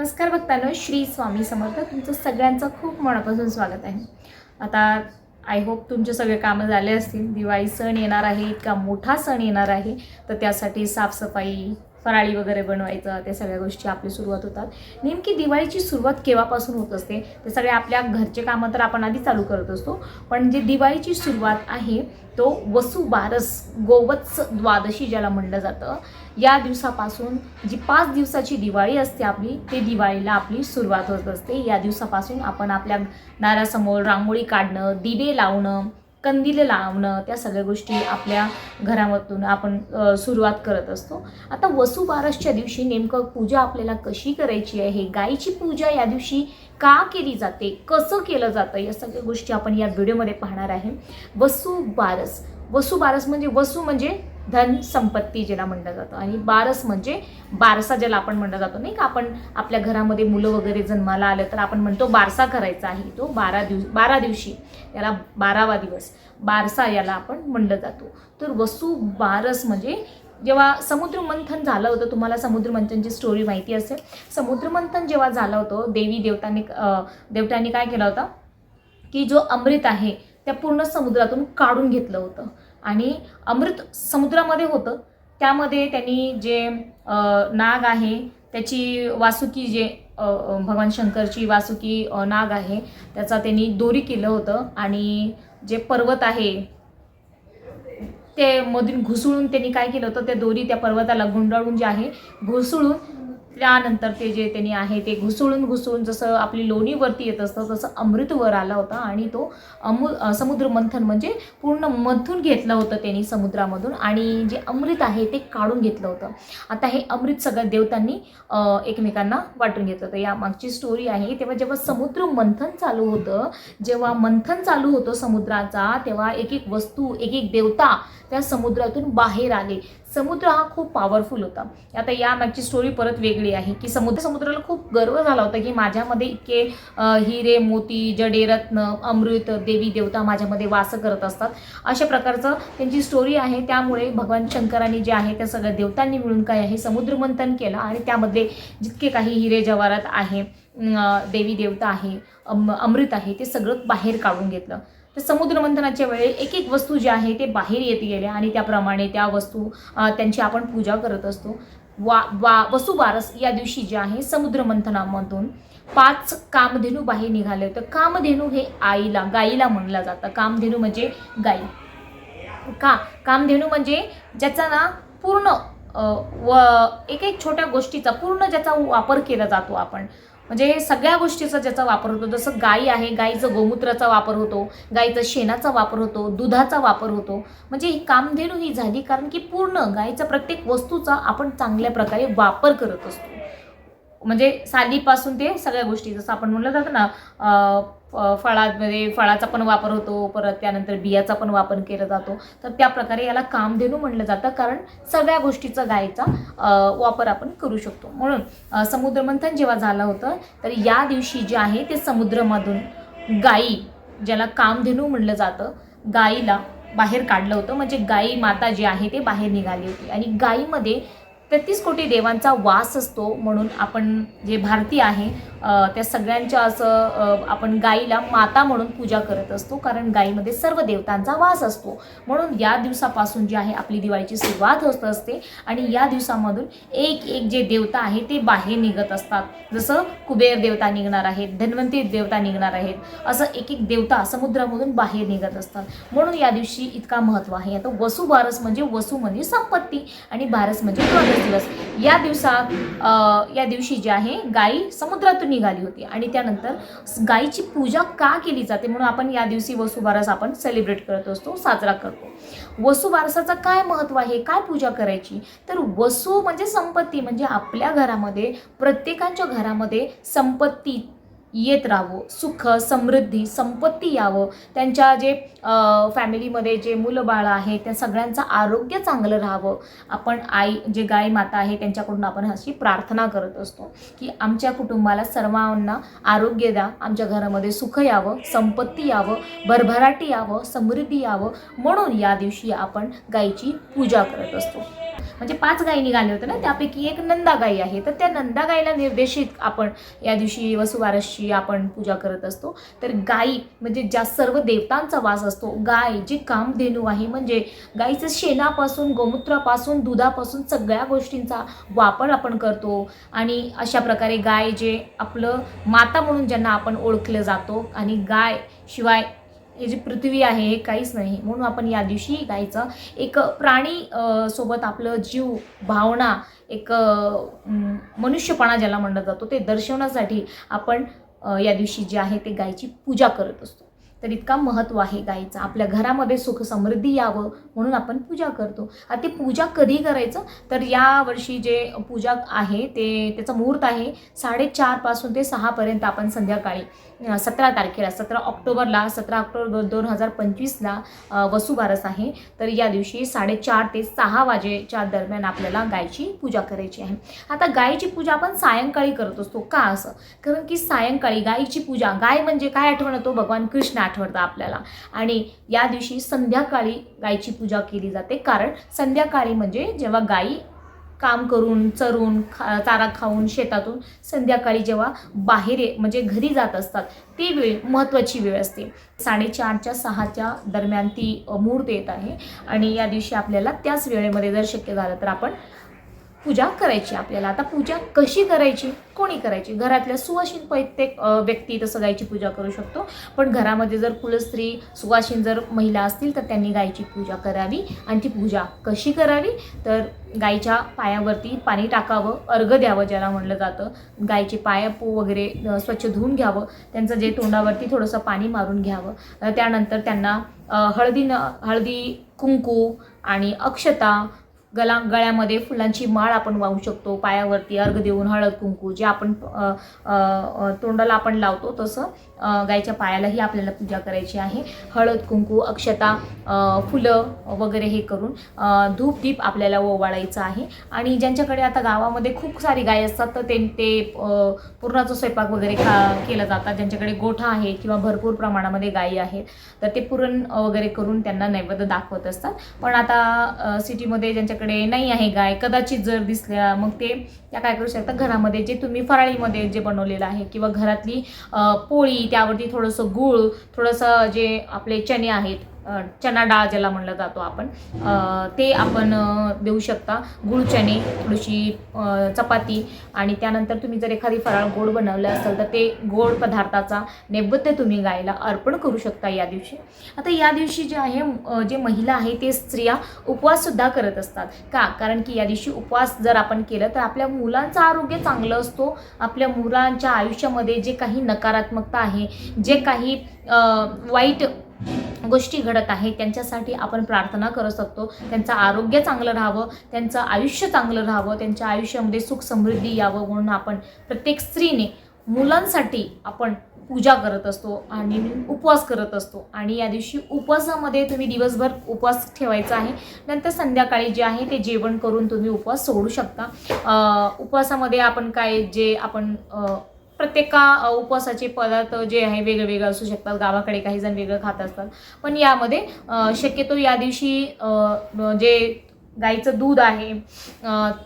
नमस्कार भक्तांनो श्री स्वामी समर्थ. तुमचं सगळ्यांचं खूप मनापासून स्वागत आहे. आता आय होप तुमचे सगळे कामं झाले असतील. दिवाळी सण येणार आहे इतका मोठा सण येणार आहे. तर त्यासाठी साफसफाई फराळी वगैरे बनवायचं त्या सगळ्या गोष्टी आपली सुरुवात होतात. नेमकी दिवाळीची सुरुवात केव्हापासून होत असते? ते सगळे आपल्या घरचे कामं तर आपण आधी चालू करत असतो. पण जे दिवाळीची सुरुवात आहे तो वसुबारस गोवत्स द्वादशी ज्याला म्हणलं जातं या दिवसापासून जी पाच दिवसाची दिवाळी असते आपली ते दिवाळीला आपली सुरुवात होत असते. या दिवसापासून आपण आपल्या दारासमोर रांगोळी काढणं दिवे लावणं कंदिले लावणं त्या सगळ्या गोष्टी आपल्या घरामधून आपण सुरुवात करत असतो. आता वसुबारसच्या दिवशी नेमकं पूजा आपल्याला कशी करायची आहे? गायीची पूजा या दिवशी का केली जाते? कसं केलं जातं? या सगळ्या गोष्टी आपण या व्हिडिओमध्ये पाहणार आहे. वसुबारस. वसुबारस म्हणजे वसू म्हणजे धन संपत्ती ज्याला म्हणलं जातं. आणि बारस म्हणजे बारसा ज्याला आपण म्हणलं जातो नाही का? आपण आपल्या घरामध्ये मुलं वगैरे जन्माला आलं तर आपण म्हणतो बारसा करायचा आहे तो बारा दिवस बारा दिवशी. याला बारावा दिवस बारसा याला आपण म्हणलं जातो. तर वसू बारस म्हणजे जेव्हा समुद्रमंथन झालं होतं तुम्हाला समुद्रमंथनची स्टोरी माहिती असेल. समुद्रमंथन जेव्हा झालं होतं देवी देवतांनी देवतांनी काय केलं होतं? की जो अमृत आहे त्या पूर्ण समुद्रातून काढून घेतलं होतं. आणि अमृत समुद्रामध्ये होतं. त्यामध्ये त्यांनी जे नाग आहे त्याची वासुकी जे भगवान शंकरची वासुकी नाग आहे त्याचा त्यांनी दोरी केलं होतं. आणि जे पर्वत आहे ते मधून घुसळून त्यांनी काय केलं होतं त्या दोरी त्या पर्वताला गुंडाळून जे आहे घुसळून त्यानंतर ते जे त्यांनी आहे ते घुसळून घुसळून जसं आपली लोणीवरती येत असतं तसं अमृतवर आला होता आणि तो अमु समुद्र मंथन म्हणजे पूर्ण मंथून घेतलं होतं त्यांनी समुद्रामधून आणि जे अमृत आहे ते काढून घेतलं होतं. आता हे अमृत सगळ्या देवतांनी एकमेकांना वाटून घेतलं होतं. या मागची स्टोरी आहे तेव्हा जेव्हा समुद्र मंथन चालू होतं जेव्हा मंथन चालू होतं समुद्राचा तेव्हा एक एक वस्तू एक एक देवता त्या समुद्रातून बाहेर आले. समुद्र हा खूप पॉवरफुल होता. आता या मॅगची स्टोरी परत वेगळी आहे की समुद्र समुद्राला खूप गर्व झाला होता की माझ्यामध्ये इतके हिरे मोती जडेरत्न अमृत देवी देवता माझ्यामध्ये वास करत असतात. अशा प्रकारचं त्यांची स्टोरी आहे. त्यामुळे भगवान शंकरांनी जे आहे त्या सगळ्या देवतांनी मिळून काय आहे समुद्रमंथन केलं आणि त्यामध्ये जितके काही हिरे जवारात आहे देवी देवता आहे अम अमृत आहे ते सगळं बाहेर काढून घेतलं. तर समुद्रमंथनाच्या वेळी एक एक वस्तू जी आहे ते बाहेर येत गेल्या आणि त्याप्रमाणे त्या वस्तू त्यांची आपण पूजा करत असतो. वा वा वसुबारस या दिवशी जे आहे समुद्रमंथनामधून पाच कामधेनू बाहेर निघाले. होते कामधेनू हे आईला गाईला म्हणलं जातं. कामधेनू म्हणजे गाई. का? कामधेनू म्हणजे ज्याचा ना पूर्ण व एक एक छोट्या गोष्टीचा पूर्ण ज्याचा वापर केला जातो आपण. म्हणजे सगळ्या गोष्टीचा ज्याचा वापर होतो जसं गाई आहे गाईचं गोमूत्राचा वापर होतो गाईचं शेणाचा वापर होतो दुधाचा वापर होतो म्हणजे ही कामधेनू ही झाली कारण की पूर्ण गाईचा प्रत्येक वस्तूचा आपण चांगल्या प्रकारे वापर करत असतो. म्हणजे सालीपासून ते सगळ्या गोष्टी जसं आपण म्हणलं जातं ना फळांमध्ये फळाचा पण वापर होतो परत त्यानंतर बियाचा पण वापर केला जातो. तर त्या प्रकारे याला कामधेनू म्हणलं जातं कारण सगळ्या गोष्टीचा गायचा वापर आपण करू शकतो. म्हणून समुद्रमंथन जेव्हा झालं होतं तर या दिवशी जे आहे ते समुद्रामधून गायी ज्याला कामधेनू म्हणलं जातं गायीला बाहेर काढलं होतं. म्हणजे गाई माता जी आहे ते बाहेर निघाली होती. आणि गायीमध्ये तेहतीस कोटी देवांचा वास असतो म्हणून आपण जे भारतीय आहे त्या सगळ्यांच्या असं आपण गाईला माता म्हणून पूजा करत असतो कारण गाईमध्ये सर्व देवतांचा वास असतो. म्हणून या दिवसापासून जी आहे आपली दिवाळीची सुरुवात होत असते आणि या दिवसामधून एक एक जे देवता आहे ते बाहेर निघत असतात. जसं कुबेर देवता निघणार आहेत धन्वंती देवता निघणार आहेत असं एक एक देवता समुद्रामधून बाहेर निघत असतात. म्हणून या दिवशी इतका महत्त्व आहे. आता वसू बारस म्हणजे वसू म्हणजे संपत्ती आणि बारस म्हणजे द्वादश दिवस. या दिवसात या दिवशी जी आहे गाई समुद्रातून निघाली होती. आणि त्यानंतर गाईची पूजा का केली जाते म्हणून आपण या दिवशी वसुबारस आपण सेलिब्रेट करत असतो साजरा करतो. वसुबारसाचं काय महत्त्व आहे? काय पूजा करायची? तर वसू म्हणजे संपत्ती. म्हणजे आपल्या घरामध्ये प्रत्येकाच्या घरामध्ये संपत्ती येत राहावं सुख समृद्धी संपत्ती यावं. त्यांच्या जे फॅमिलीमध्ये जे मुलं बाळं आहे त्या सगळ्यांचं आरोग्य चांगलं राहावं. आपण आई जे गाय माता आहे त्यांच्याकडून आपण अशी प्रार्थना करत असतो की आमच्या कुटुंबाला सर्वांना आरोग्य द्या. आमच्या घरामध्ये सुख यावं संपत्ती यावं भरभराटी यावं समृद्धी यावं. म्हणून या दिवशी आपण गायीची पूजा करत असतो. म्हणजे पाच गायी निघाल्या होत्या ना त्यापैकी एक नंदा गाई आहे. तर त्या नंदा गाईला निर्देशित आपण या दिवशी वसुवारसची आपण पूजा करत असतो. तर गाई म्हणजे ज्या सर्व देवतांचा वास असतो गाय जी कामधेनू आहे म्हणजे गाईचं शेणापासून गोमूत्रापासून दुधापासून सगळ्या गोष्टींचा वापर आपण करतो. आणि अशा प्रकारे गाय जे आपलं माता म्हणून ज्यांना आपण ओळखलं जातो आणि गाय शिवाय हे जी पृथ्वी आहे हे काहीच नाही. म्हणून आपण या दिवशी गायचं एक प्राणी सोबत आपलं जीव भावना एक मनुष्यपणा ज्याला म्हणलं जातो ते दर्शवण्यासाठी आपण या दिवशी जे आहे ते गायची पूजा करत असतो. तर इतका महत्त्व आहे गायीचा आपल्या घरामध्ये सुख समृद्धी यावं म्हणून आपण पूजा करतो. आता ते पूजा कधी करायचं? तर या वर्षी जे पूजा आहे ते त्याचं मुहूर्त आहे साडेचारपासून ते सहापर्यंत आपण संध्याकाळी सतरा तारखेला सतरा ऑक्टोबरला सतरा ऑक्टोबर दोन हजार पंचवीसला वसुबारस आहे. तर या दिवशी साडेचार ते सहा वाजेच्या दरम्यान आपल्याला गायची पूजा करायची आहे. आता गायीची पूजा आपण सायंकाळी करत असतो. का असं? कारण की सायंकाळी गायीची पूजा गाय म्हणजे काय आठवण येतो? भगवान कृष्ण आठवतं आपल्याला. आणि या दिवशी संध्याकाळी गायची पूजा केली जाते. कारण संध्याकाळी म्हणजे जेव्हा गायी काम करून चरून खा चारा खाऊन शेतातून संध्याकाळी जेव्हा बाहेर म्हणजे घरी जात असतात ती वेळ महत्त्वाची वेळ असते. साडेचारच्या सहाच्या दरम्यान ती मुहूर्त येत आहे. आणि या दिवशी आपल्याला त्याच वेळेमध्ये जर शक्य झालं तर आपण पूजा करायची आपल्याला. आता पूजा कशी करायची? कोणी करायची? घरातल्या सुवासीन प्रत्येक व्यक्ती तसं गायची पूजा करू शकतो. पण घरामध्ये जर कुलस्त्री सुवासीन जर महिला असतील तर त्यांनी गायची पूजा करावी. आणि ती पूजा कशी करावी? तर गायीच्या पायावरती पाणी टाकावं अर्घ द्यावं ज्याला म्हणलं जातं. गायचे पाय पो वगैरे स्वच्छ धुवून घ्यावं. त्यांचं जे तोंडावरती थोडंसं पाणी मारून घ्यावं. त्यानंतर त्यांना हळदी न हळदी कुंकू आणि अक्षता गला गळ्यामध्ये फुलांची माळ आपण वाहू शकतो पायावरती अर्घ देऊन हळद कुंकू जे आपण तोंडाला आपण लावतो तसं गायच्या पायालाही आपल्याला पूजा करायची आहे. हळद कुंकू अक्षता फुलं वगैरे हे करून धूप दीप आपल्याला ओवाळायचं आहे. आणि ज्यांच्याकडे आता गावामध्ये खूप सारी गाय असतात तर ते ते पूर्णाचा पुरणाचा स्वयंपाक वगैरे खा केला जातात. ज्यांच्याकडे गोठा आहे किंवा भरपूर प्रमाणामध्ये गायी आहेत तर ते पुरण वगैरे करून त्यांना नैवेद्य दाखवत असतात. पण आता सिटीमध्ये ज्यांच्या ज्यांच्याकडे नाही आहे गाय कदाचित जर दिसल्या मग ते त्या काय करू शकतात घरामध्ये जे तुम्ही फराळीमध्ये जे बनवलेलं आहे किंवा घरातली पोळी त्यावरती थोडंसं गूळ थोडंसं जे आपले चणे आहेत चना डाळ ज्याला म्हणला जातो आपण ते आपण देऊ शकता. गुळ चणे थोडीशी चपाती आणि त्यानंतर तुम्ही जर एखादी फराळ गोड बनवलं असेल तर ते गोड पदार्थाचा नैवेद्य तुम्ही गायला अर्पण करू शकता या दिवशी. आता या दिवशी जे आहे जे महिला आहे ते स्त्रिया उपवाससुद्धा करत असतात. का? कारण की या दिवशी उपवास जर आपण केलं तर आपल्या मुलांचं आरोग्य चांगलं असतो. आपल्या मुलांच्या आयुष्यामध्ये जे काही नकारात्मकता आहे जे काही वाईट गोष्टी घडत आहे त्यांच्यासाठी आपण प्रार्थना करत असतो त्यांचं आरोग्य चांगलं राहावं त्यांचं आयुष्य चांगलं राहावं त्यांच्या आयुष्यामध्ये सुख समृद्धी यावं म्हणून आपण प्रत्येक स्त्रीने मुलांसाठी आपण पूजा करत असतो आणि उपवास करत असतो. आणि या दिवशी उपवासामध्ये तुम्ही दिवसभर उपवास ठेवायचा आहे. नंतर संध्याकाळी जे आहे ते जेवण करून तुम्ही उपवास सोडू शकता. उपवासामध्ये आपण काय जे आपण प्रत्येका उपवासाचे पदार्थ जे आहे वेगळे वेगळे असू शकतात. गावाकडे काही जण वेगळं खात असतात. पण यामध्ये शक्यतो या दिवशी जे गाईचं दूध आहे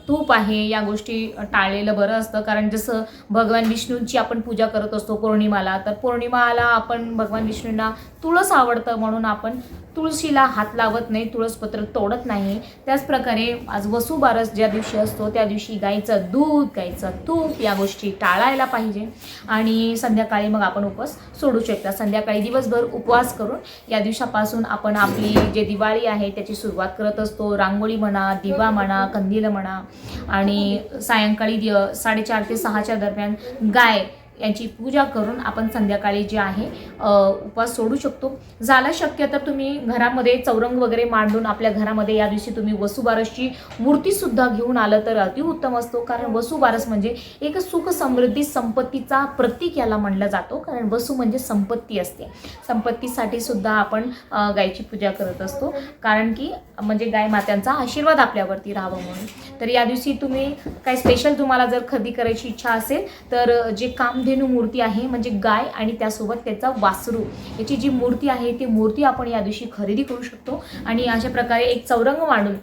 तूप आहे या गोष्टी टाळलेलं बरं असतं. कारण जसं भगवान विष्णूंची आपण पूजा करत असतो पौर्णिमाला तर पौर्णिमाला आपण भगवान विष्णूंना तुळस आवडतं म्हणून आपण तुळशीला हात लावत नाही तुळसपत्र तोडत नाही. त्याचप्रकारे आज वसुबारस ज्या दिवशी असतो त्या दिवशी गाईचं दूध गाईचं तूप या गोष्टी टाळायला पाहिजे. आणि संध्याकाळी मग आपण उपवास सोडू शकता. संध्याकाळी दिवसभर उपवास करून या दिवसापासून आपण आपली जे दिवाळी आहे त्याची सुरुवात करत असतो. रांगोळी म्हणा दिवा म्हणा कंदील म्हणा आणि सायंकाळी दि- साडेचार ते सहाच्या दरम्यान गाय यांची पूजा करून आपण संध्याकाळी जे आहे उपवास सोडू शकतो. झालं शक्य तर तुम्ही घरामध्ये चौरंग वगैरे मांडून आपल्या घरामध्ये या दिवशी तुम्ही वसुबारसची मूर्तीसुद्धा घेऊन आलं तर अतिउत्तम असतो. कारण वसुबारस म्हणजे एक सुख समृद्धी संपत्तीचा प्रतीक याला म्हणला जातो. कारण वसू म्हणजे संपत्ती असते. संपत्तीसाठी सुद्धा आपण गायीची गायची पूजा करत असतो. कारण की म्हणजे गाय मात्यांचा आशीर्वाद आपल्यावरती राहावा म्हणून. तर या दिवशी तुम्ही काय स्पेशल तुम्हाला जर खरेदी करायची इच्छा असेल तर जे काम कामधेनू मूर्ती आहे म्हणजे गाय आणि त्यासोबत त्याचा वासरू. याची जी मूर्ती आहे ती मूर्ती आपण या दिवशी खरेदी करू शकतो. आणि अशा प्रकारे एक चौरंग मांडून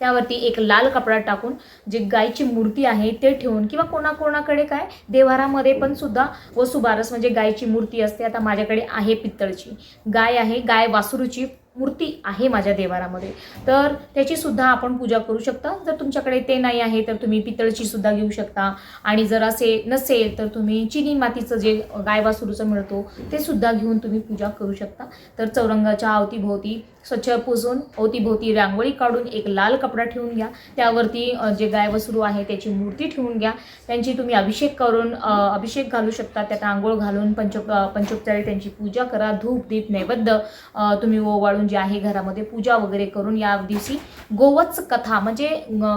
त्यावरती एक लाल कपडा टाकून जे गायची मूर्ती आहे ते ठेवून किंवा कोणाकोणाकडे काय देवारामध्ये पण सुद्धा वसुबारस म्हणजे गायची मूर्ती असते. आता माझ्याकडे आहे पित्तळची गाय आहे गाय वासरूची मूर्ती आहे माझ्या देवारामध्ये. तर त्याची सुद्धा आपण पूजा करू शकता. जर तुमच्याकडे ते नाही आहे तर तुम्ही पितळची सुद्धा घेऊ शकता. आणि जर असे नसेल तर तुम्ही चिनी मातीचं जे गायवासुरूचं मिळतो ते सुद्धा घेऊन तुम्ही पूजा करू शकता. तर चौरंगाच्या अवतीभोवती स्वच्छ पुसून अवतीभोवती रांगोळी काढून एक लाल कपडा ठेवून घ्या. त्यावरती जे गाय वसरू आहे त्याची मूर्ती ठेवून घ्या. त्यांची तुम्ही अभिषेक करून अभिषेक घालू शकता. त्यात आंघोळ घालून पंच पंचोपचारी त्यांची पूजा करा. धूप दीप नैवेद्य तुम्ही ओवाळून जे आहे घरामध्ये पूजा वगैरे करून या दिवशी गोवत्स कथा म्हणजे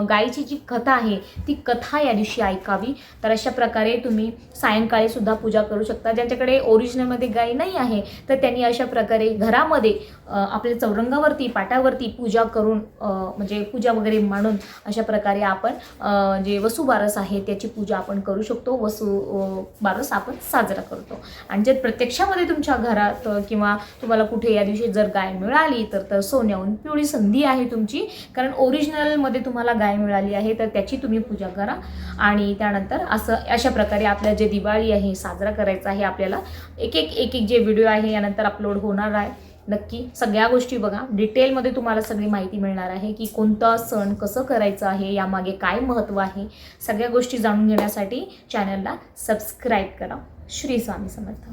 गायीची जी कथा आहे ती कथा या दिवशी ऐकावी. तर अशा प्रकारे तुम्ही सायंकाळी सुद्धा पूजा करू शकता. ज्यांच्याकडे ओरिजिनलमध्ये गाय नाही आहे तर त्यांनी अशा प्रकारे घरामध्ये आपले चौ चौरंगावरती पाटावरती पूजा करून म्हणजे पूजा वगैरे मांडून अशा प्रकारे आपण जे वसुबारस आहे त्याची पूजा आपण करू शकतो. वसू बारस आपण साजरा करतो. आणि जर प्रत्यक्षामध्ये तुमच्या घरात किंवा तुम्हाला कुठे या दिवशी जर गाय मिळाली तर तर सोन्याहून पिवळी संधी आहे तुमची. कारण ओरिजिनलमध्ये तुम्हाला गाय मिळाली आहे तर त्याची तुम्ही पूजा करा. आणि त्यानंतर असं अशा प्रकारे आपल्या जे दिवाळी आहे साजरा करायचा आहे आपल्याला एक एक एक एक जे व्हिडिओ आहे यानंतर अपलोड होणार आहे. नक्की सगळ्या गोष्टी बघा. डिटेलमध्ये तुम्हाला सगळी माहिती मिळणार आहे की कोणता सण कसं करायचं आहे यामागे काय महत्त्व आहे सगळ्या गोष्टी जाणून घेण्यासाठी चॅनलला सबस्क्राईब करा. श्री स्वामी समर्थ.